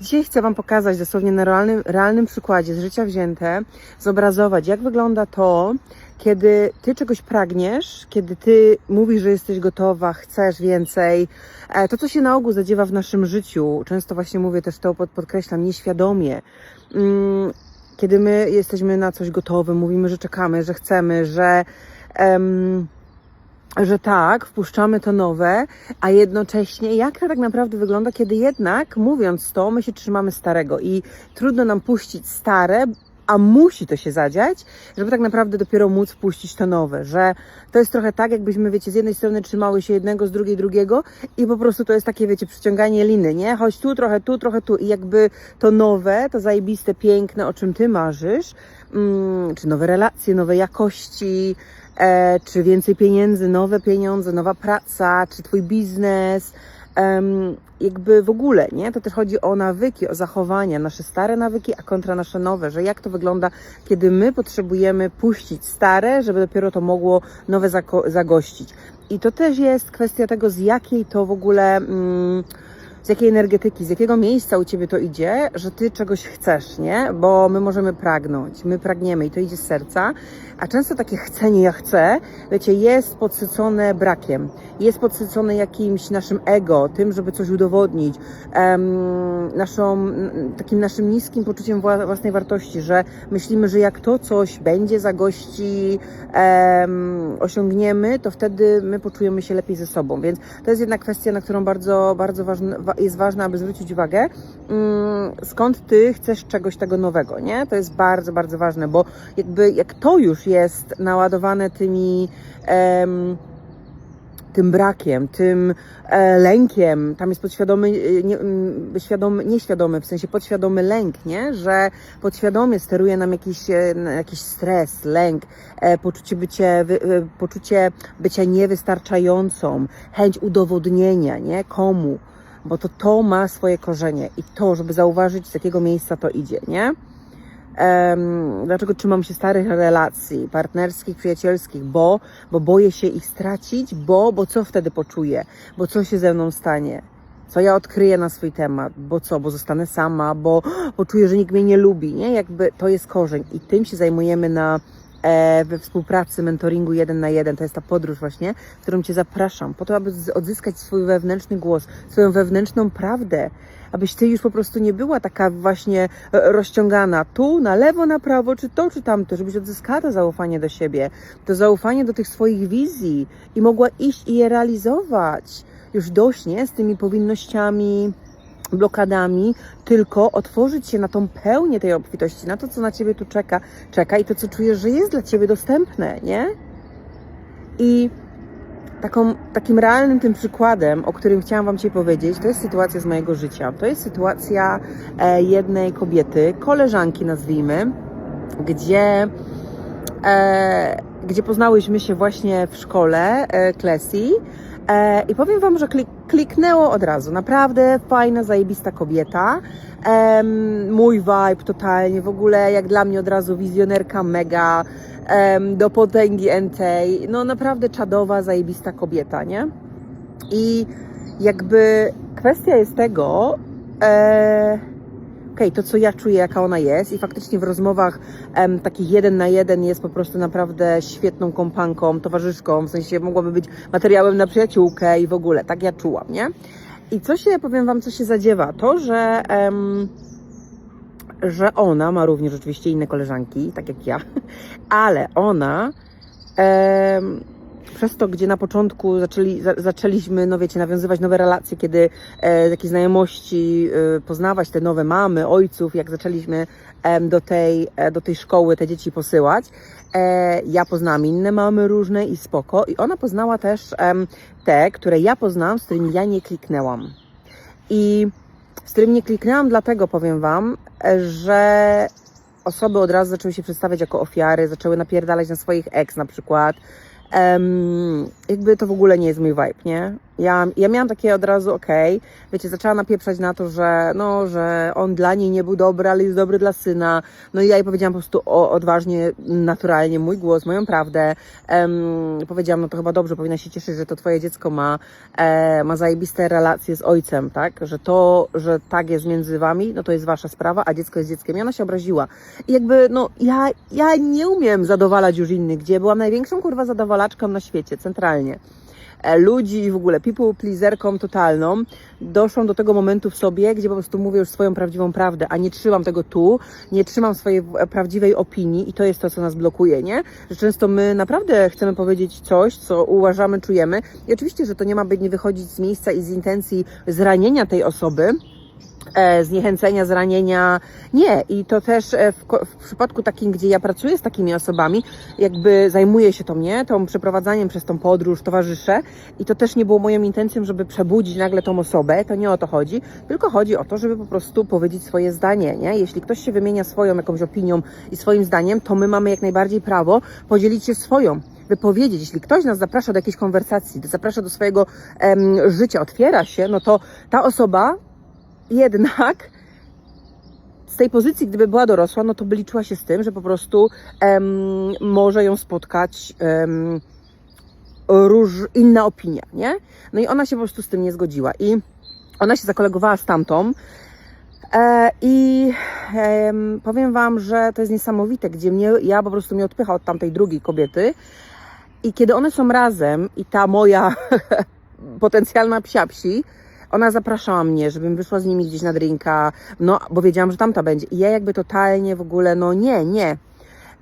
Dzisiaj chcę Wam pokazać dosłownie na realnym, realnym przykładzie z życia wzięte, zobrazować, jak wygląda to, kiedy Ty czegoś pragniesz, kiedy Ty mówisz, że jesteś gotowa, chcesz więcej. E, To, co się na ogół zadziewa w naszym życiu, często właśnie mówię też to, pod- podkreślam, nieświadomie. Mm, Kiedy my jesteśmy na coś gotowi, mówimy, że czekamy, że chcemy, że. em, że tak, wpuszczamy to nowe, a jednocześnie jak to tak naprawdę wygląda, kiedy jednak mówiąc to, my się trzymamy starego i trudno nam puścić stare, a musi to się zadziać, żeby tak naprawdę dopiero móc puścić to nowe, że to jest trochę tak, jakbyśmy, wiecie, z jednej strony trzymały się jednego, z drugiej drugiego i po prostu to jest takie, wiecie, przyciąganie liny, nie? Chodź tu, trochę tu, trochę tu i jakby to nowe, to zajebiste, piękne, o czym ty marzysz, mm, czy nowe relacje, nowe jakości, e, czy więcej pieniędzy, nowe pieniądze, nowa praca, czy twój biznes, jakby w ogóle, nie? To też chodzi o nawyki, o zachowania, nasze stare nawyki, a kontra nasze nowe, że jak to wygląda, kiedy my potrzebujemy puścić stare, żeby dopiero to mogło nowe zagościć. I to też jest kwestia tego, z jakiej to w ogóle. Mm, z jakiej energetyki, z jakiego miejsca u ciebie to idzie, że ty czegoś chcesz, nie? Bo my możemy pragnąć, my pragniemy i to idzie z serca, a często takie chcenie, ja chcę, wiecie, jest podsycone brakiem, jest podsycone jakimś naszym ego, tym, żeby coś udowodnić, em, naszą, takim naszym niskim poczuciem wła- własnej wartości, że myślimy, że jak to coś będzie, zagości, em, osiągniemy, to wtedy my poczujemy się lepiej ze sobą, więc to jest jedna kwestia, na którą bardzo, bardzo ważne, wa- jest ważne, aby zwrócić uwagę, mm, skąd ty chcesz czegoś tego nowego, nie? To jest bardzo, bardzo ważne, bo jakby jak to już jest naładowane tymi em, tym brakiem, tym e, lękiem, tam jest podświadomy, e, nie, mm, świadomy, nieświadomy, w sensie podświadomy lęk, nie? Że podświadomie steruje nam jakiś, e, jakiś stres, lęk, poczucie, bycie, poczucie bycia niewystarczającą, chęć udowodnienia, nie? Komu? Bo to to ma swoje korzenie i to, żeby zauważyć, z jakiego miejsca to idzie, nie? Em, dlaczego trzymam się starych relacji, partnerskich, przyjacielskich, bo, bo boję się ich stracić, bo, bo co wtedy poczuję, bo co się ze mną stanie, co ja odkryję na swój temat, bo co, bo zostanę sama, bo poczuję, że nikt mnie nie lubi, nie? Jakby to jest korzeń i tym się zajmujemy na we współpracy, mentoringu jeden na jeden. To jest ta podróż właśnie, w którą Cię zapraszam, po to, aby odzyskać swój wewnętrzny głos, swoją wewnętrzną prawdę, abyś Ty już po prostu nie była taka właśnie e, rozciągana tu, na lewo, na prawo, czy to, czy tamto, żebyś odzyskała to zaufanie do siebie, to zaufanie do tych swoich wizji i mogła iść i je realizować. Już dość, nie? Z tymi powinnościami, blokadami, tylko otworzyć się na tą pełnię tej obfitości, na to, co na Ciebie tu czeka, czeka i to, co czujesz, że jest dla Ciebie dostępne, nie? I taką, takim realnym tym przykładem, o którym chciałam Wam dzisiaj powiedzieć, to jest sytuacja z mojego życia. To jest sytuacja e, jednej kobiety, koleżanki nazwijmy, gdzie, e, gdzie poznałyśmy się właśnie w szkole e, Klesi. E, I powiem Wam, że klik, kliknęło od razu. Naprawdę fajna, zajebista kobieta. Mój vibe totalnie, w ogóle jak dla mnie od razu wizjonerka mega, do potęgi entej. No naprawdę czadowa, zajebista kobieta, nie? I jakby kwestia jest tego, e, okej, to co ja czuję, jaka ona jest i faktycznie w rozmowach em, takich jeden na jeden jest po prostu naprawdę świetną kompanką, towarzyszką, w sensie mogłaby być materiałem na przyjaciółkę i w ogóle, tak ja czułam, nie? I co się, powiem Wam, co się zadziewa, to, że... Em, że ona ma również oczywiście inne koleżanki, tak jak ja, ale ona em, przez to, gdzie na początku zaczęli, za, zaczęliśmy, no wiecie, nawiązywać nowe relacje, kiedy e, takie znajomości, e, poznawać te nowe mamy, ojców, jak zaczęliśmy em, do, tej, e, do tej szkoły te dzieci posyłać, e, ja poznałam inne mamy różne i spoko, i ona poznała też em, te, które ja poznałam, z którymi ja nie kliknęłam. I z którym nie kliknęłam, dlatego powiem Wam, e, że osoby od razu zaczęły się przedstawiać jako ofiary, zaczęły napierdalać na swoich ex na przykład. Em, jakby to w ogóle nie jest mój vibe, nie? Ja, ja miałam takie od razu, okej, wiecie, zaczęła napieprzać na to, że no, że on dla niej nie był dobry, ale jest dobry dla syna. No i ja jej powiedziałam po prostu o, odważnie, naturalnie, mój głos, moją prawdę. Em, powiedziałam, no to chyba dobrze, powinna się cieszyć, że to twoje dziecko ma, e, ma zajebiste relacje z ojcem, tak? Że to, że tak jest między wami, no to jest wasza sprawa, a dziecko jest dzieckiem. I ona się obraziła. I jakby, no, ja, ja nie umiem zadowalać już innych, gdzie byłam największą, kurwa, zadowalaczką na świecie, centralnie ludzi i w ogóle people pleaserką totalną, doszłam do tego momentu w sobie, gdzie po prostu mówię już swoją prawdziwą prawdę, a nie trzymam tego tu, nie trzymam swojej prawdziwej opinii i to jest to, co nas blokuje, nie? Że często my naprawdę chcemy powiedzieć coś, co uważamy, czujemy i oczywiście, że to nie ma być, nie wychodzić z miejsca i z intencji zranienia tej osoby, e, zniechęcenia, zranienia. Nie, i to też e, w, w przypadku takim, gdzie ja pracuję z takimi osobami, jakby zajmuję się to mnie, tą przeprowadzaniem przez tą podróż, towarzyszę i to też nie było moją intencją, żeby przebudzić nagle tą osobę, to nie o to chodzi, tylko chodzi o to, żeby po prostu powiedzieć swoje zdanie, nie? Jeśli ktoś się wymienia swoją jakąś opinią i swoim zdaniem, to my mamy jak najbardziej prawo podzielić się swoją wypowiedzieć, jeśli ktoś nas zaprasza do jakiejś konwersacji, zaprasza do swojego em, życia, otwiera się, no to ta osoba jednak z tej pozycji, gdyby była dorosła, no to by liczyła się z tym, że po prostu em, może ją spotkać em, róż, inna opinia, nie? No i ona się po prostu z tym nie zgodziła. I ona się zakolegowała z tamtą. E, i em, powiem Wam, że to jest niesamowite, gdzie mnie, ja po prostu mnie odpycha od tamtej drugiej kobiety. I kiedy one są razem i ta moja potencjalna psiapsi, ona zapraszała mnie, żebym wyszła z nimi gdzieś na drinka, no bo wiedziałam, że tamta będzie. I ja jakby totalnie w ogóle, no nie, nie.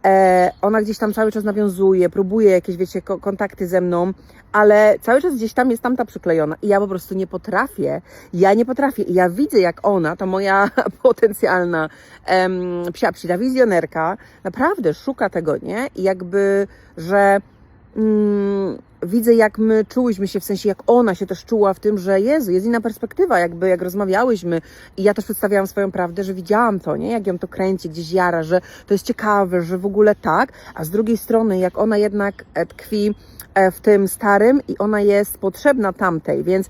E, ona gdzieś tam cały czas nawiązuje, próbuje jakieś, wiecie, ko- kontakty ze mną, ale cały czas gdzieś tam jest tamta przyklejona i ja po prostu nie potrafię. Ja nie potrafię i ja widzę, jak ona, ta moja potencjalna em, psia wizjonerka, naprawdę szuka tego, nie? I jakby, że mm, widzę, jak my czułyśmy się, w sensie jak ona się też czuła w tym, że Jezu, jest inna perspektywa, jakby jak rozmawiałyśmy i ja też przedstawiałam swoją prawdę, że widziałam to, nie? Jak ją to kręci, gdzieś jara, że to jest ciekawe, że w ogóle tak, a z drugiej strony, jak ona jednak e, tkwi e, w tym starym i ona jest potrzebna tamtej, więc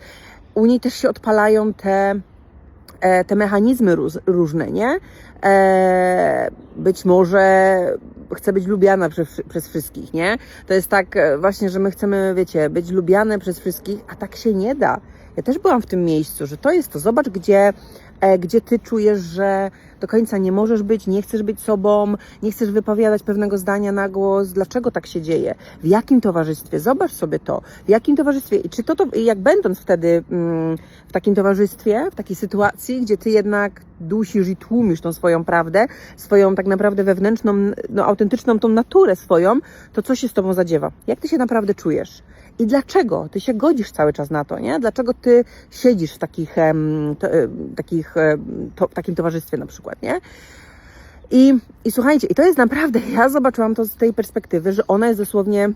u niej też się odpalają te e, te mechanizmy różne, nie? Być może chce być lubiana przez, przez wszystkich, nie? To jest tak e, właśnie, że my chcemy, wiecie, być lubiane przez wszystkich, a tak się nie da. Ja też byłam w tym miejscu, że to jest to. Zobacz, gdzie, gdzie ty czujesz, że do końca nie możesz być, nie chcesz być sobą, nie chcesz wypowiadać pewnego zdania na głos. Dlaczego tak się dzieje? W jakim towarzystwie? Zobacz sobie to. W jakim towarzystwie? I czy to, to jak będąc wtedy mm, w takim towarzystwie, w takiej sytuacji, gdzie ty jednak dusisz i tłumisz tą swoją prawdę, swoją tak naprawdę wewnętrzną, no autentyczną tą naturę swoją, to co się z tobą zadziewa? Jak ty się naprawdę czujesz? I dlaczego ty się godzisz cały czas na to, nie? Dlaczego ty siedzisz w takich, to, takich, to, takim towarzystwie na przykład, nie? I, I słuchajcie, i to jest naprawdę, ja zobaczyłam to z tej perspektywy, że ona jest dosłownie,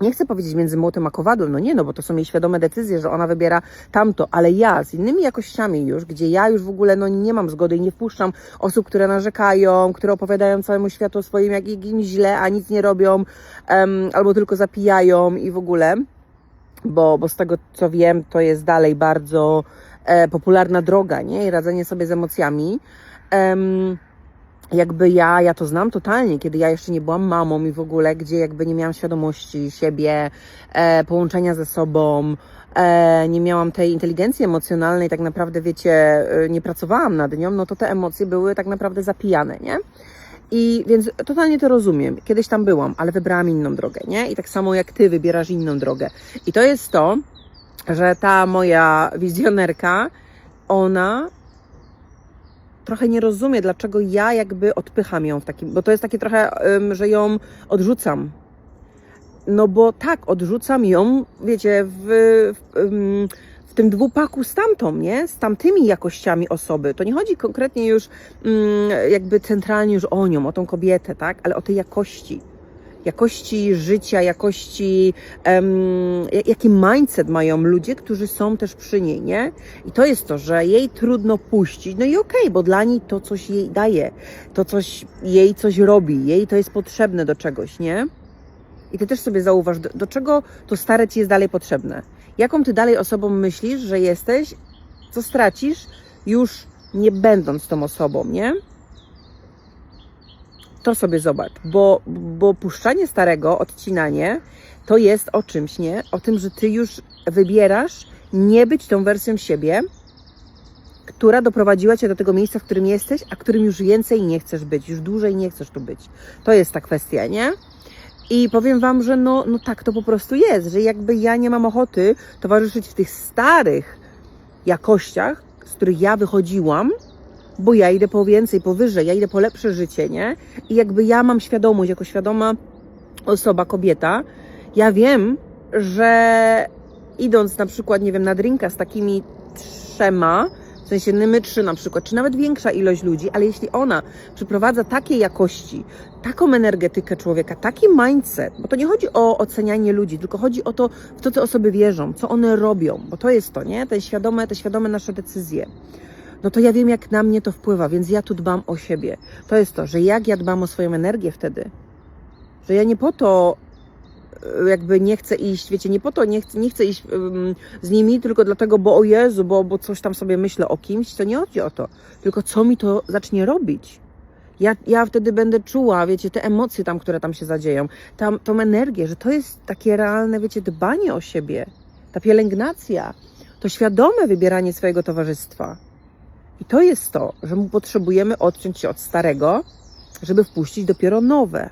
nie chcę powiedzieć między młotem a kowadłem, no nie, no bo to są jej świadome decyzje, że ona wybiera tamto, ale ja z innymi jakościami już, gdzie ja już w ogóle no nie mam zgody i nie wpuszczam osób, które narzekają, które opowiadają całemu światu o swoim, jak im źle, a nic nie robią, em, albo tylko zapijają i w ogóle, bo, bo z tego co wiem, to jest dalej bardzo e, popularna droga, nie? I radzenie sobie z emocjami. Em, jakby ja, ja to znam totalnie, kiedy ja jeszcze nie byłam mamą i w ogóle, gdzie jakby nie miałam świadomości siebie, e, połączenia ze sobą, e, nie miałam tej inteligencji emocjonalnej, tak naprawdę, wiecie, e, nie pracowałam nad nią, no to te emocje były tak naprawdę zapijane, nie? I więc totalnie to rozumiem. Kiedyś tam byłam, ale wybrałam inną drogę, nie? I tak samo jak ty wybierasz inną drogę. I to jest to, że ta moja wizjonerka, ona trochę nie rozumie, dlaczego ja jakby odpycham ją w takim, bo to jest takie trochę, że ją odrzucam. No bo tak, odrzucam ją, wiecie, w, w, w tym dwupaku z tamtą, nie? Z tamtymi jakościami osoby. To nie chodzi konkretnie już ym, jakby centralnie już o nią, o tą kobietę, tak? Ale o tej jakości. Jakości życia, jakości, em, jaki mindset mają ludzie, którzy są też przy niej, nie? I to jest to, że jej trudno puścić, no i okej, bo dla niej to coś jej daje, to coś jej coś robi, jej to jest potrzebne do czegoś, nie? I ty też sobie zauważ, do, do czego to stare ci jest dalej potrzebne. jaką ty dalej osobą myślisz, że jesteś, co stracisz, już nie będąc tą osobą, nie? To sobie zobacz, bo, bo puszczanie starego, odcinanie, to jest o czymś, nie? O tym, że ty już wybierasz nie być tą wersją siebie, która doprowadziła cię do tego miejsca, w którym jesteś, a którym już więcej nie chcesz być, już dłużej nie chcesz tu być. To jest ta kwestia, nie? I powiem Wam, że no, no tak to po prostu jest, że jakby ja nie mam ochoty towarzyszyć w tych starych jakościach, z których ja wychodziłam, bo ja idę po więcej, po wyżej, ja idę po lepsze życie, nie? I jakby ja mam świadomość, jako świadoma osoba, kobieta, ja wiem, że idąc na przykład, nie wiem, na drinka z takimi trzema, w sensie my trzy na przykład, czy nawet większa ilość ludzi, ale jeśli ona przyprowadza takiej jakości, taką energetykę człowieka, taki mindset, bo to nie chodzi o ocenianie ludzi, tylko chodzi o to, w co te osoby wierzą, co one robią, bo to jest to, nie? Te świadome, te świadome nasze decyzje. No to ja wiem, jak na mnie to wpływa, więc ja tu dbam o siebie. To jest to, że jak ja dbam o swoją energię wtedy, że ja nie po to e, jakby nie chcę iść, wiecie, nie po to nie chcę, nie chcę iść ym, z nimi, tylko dlatego, bo o Jezu, bo, bo coś tam sobie myślę o kimś, to nie chodzi o to, tylko co mi to zacznie robić. Ja, ja wtedy będę czuła, wiecie, te emocje tam, które tam się zadzieją, tam, tą energię, że to jest takie realne, wiecie, dbanie o siebie, ta pielęgnacja, to świadome wybieranie swojego towarzystwa. I to jest to, że mu potrzebujemy odciąć się od starego, żeby wpuścić dopiero nowe.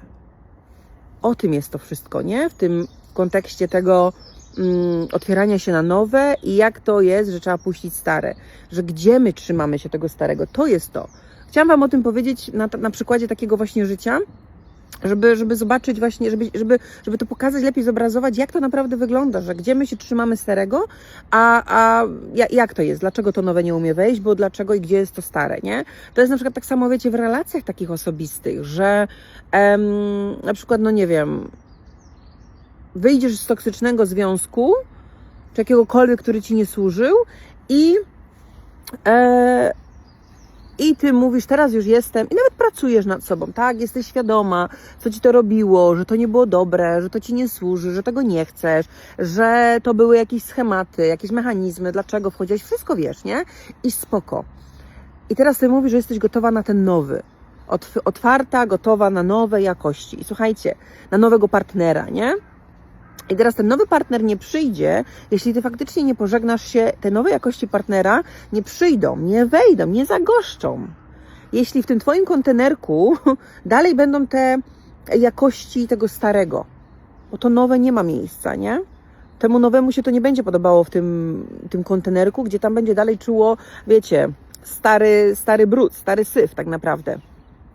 O tym jest to wszystko, nie? W tym kontekście tego mm, otwierania się na nowe i jak to jest, że trzeba puścić stare, że gdzie my trzymamy się tego starego, to jest to. Chciałam Wam o tym powiedzieć na, na przykładzie takiego właśnie życia, żeby, żeby zobaczyć właśnie, żeby, żeby, żeby to pokazać, lepiej zobrazować, jak to naprawdę wygląda, że gdzie my się trzymamy starego, a, a ja- jak to jest, dlaczego to nowe nie umie wejść, bo dlaczego i gdzie jest to stare, nie? To jest na przykład tak samo, wiecie, w relacjach takich osobistych, że em, na przykład, no nie wiem, wyjdziesz z toksycznego związku, czy jakiegokolwiek, który ci nie służył i e, i ty mówisz, teraz już jestem, i nawet pracujesz nad sobą, tak? Jesteś świadoma, co ci to robiło, że to nie było dobre, że to ci nie służy, że tego nie chcesz, że to były jakieś schematy, jakieś mechanizmy, dlaczego wchodziłeś, wszystko wiesz, nie? I spoko. I teraz ty mówisz, że jesteś gotowa na ten nowy. Otw- otwarta, gotowa na nowe jakości. I słuchajcie, na nowego partnera, nie? I teraz ten nowy partner nie przyjdzie, jeśli ty faktycznie nie pożegnasz się, te nowe jakości partnera nie przyjdą, nie wejdą, nie zagoszczą. Jeśli w tym twoim kontenerku dalej będą te jakości tego starego, bo to nowe nie ma miejsca, nie? Temu nowemu się to nie będzie podobało w tym, tym kontenerku, gdzie tam będzie dalej czuło, wiecie, stary, stary brud, stary syf tak naprawdę.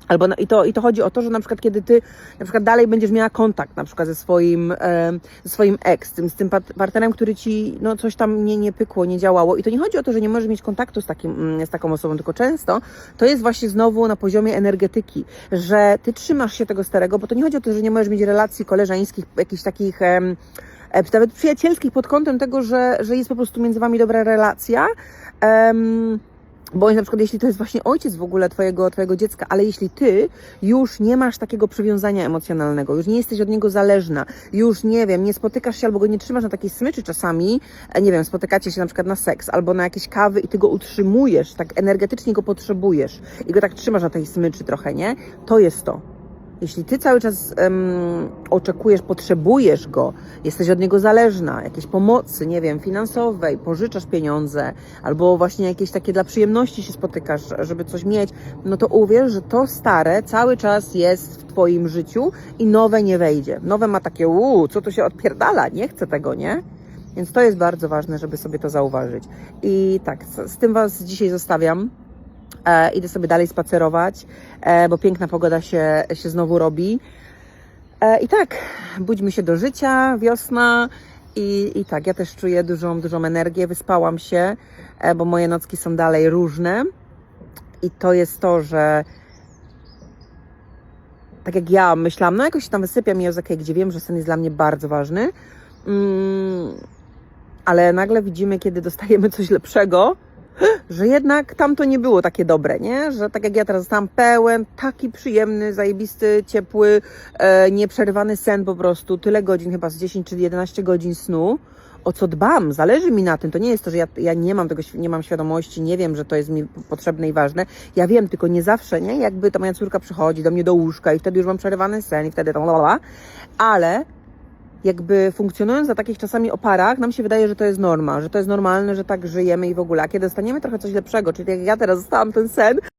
Albo na, i, to, I to chodzi o to, że na przykład kiedy ty na przykład dalej będziesz miała kontakt na przykład ze swoim, em, ze swoim ex, tym, z tym partnerem, który ci no, coś tam nie, nie pykło, nie działało. I to nie chodzi o to, że nie możesz mieć kontaktu z, takim, mm, z taką osobą, tylko często to jest właśnie znowu na poziomie energetyki, że ty trzymasz się tego starego, bo to nie chodzi o to, że nie możesz mieć relacji koleżeńskich, jakichś takich em, e, nawet przyjacielskich pod kątem tego, że, że jest po prostu między wami dobra relacja. Em, bo na przykład jeśli to jest właśnie ojciec w ogóle twojego, twojego dziecka, ale jeśli ty już nie masz takiego przywiązania emocjonalnego, już nie jesteś od niego zależna, już nie wiem, nie spotykasz się albo go nie trzymasz na takiej smyczy czasami, e, nie wiem, spotykacie się na przykład na seks albo na jakieś kawy i ty go utrzymujesz, tak energetycznie go potrzebujesz i go tak trzymasz na tej smyczy trochę, nie? To jest to. Jeśli ty cały czas em, oczekujesz, potrzebujesz go, jesteś od niego zależna, jakiejś pomocy, nie wiem, finansowej, pożyczasz pieniądze, albo właśnie jakieś takie dla przyjemności się spotykasz, żeby coś mieć, no to uwierz, że to stare cały czas jest w twoim życiu i nowe nie wejdzie. Nowe ma takie, uuu, co tu się odpierdala, nie chcę tego, nie? Więc to jest bardzo ważne, żeby sobie to zauważyć. I tak, z tym Was dzisiaj zostawiam. E, idę sobie dalej spacerować, e, bo piękna pogoda się, się znowu robi. E, I tak, budźmy się do życia, wiosna. I, I tak, ja też czuję dużą, dużą energię. Wyspałam się, e, bo moje nocki są dalej różne. I to jest to, że tak jak ja myślałam, no jakoś tam wysypiam i okej, gdzie wiem, że sen jest dla mnie bardzo ważny. Mm, ale nagle widzimy, kiedy dostajemy coś lepszego, że jednak tam to nie było takie dobre, nie? Że tak jak ja teraz zostałam pełen, taki przyjemny, zajebisty, ciepły, e, nieprzerwany sen po prostu, tyle godzin, chyba z 10 czy 11 godzin snu. o co dbam, zależy mi na tym. To nie jest to, że ja, ja nie mam tego, nie mam świadomości, nie wiem, że to jest mi potrzebne i ważne. Ja wiem, tylko nie zawsze, nie? Jakby ta moja córka przychodzi do mnie do łóżka i wtedy już mam przerywany sen i wtedy tam lala, ale jakby funkcjonując na takich czasami oparach, nam się wydaje, że to jest norma, że to jest normalne, że tak żyjemy i w ogóle. A kiedy dostaniemy trochę coś lepszego, czyli jak ja teraz dostałam ten sen,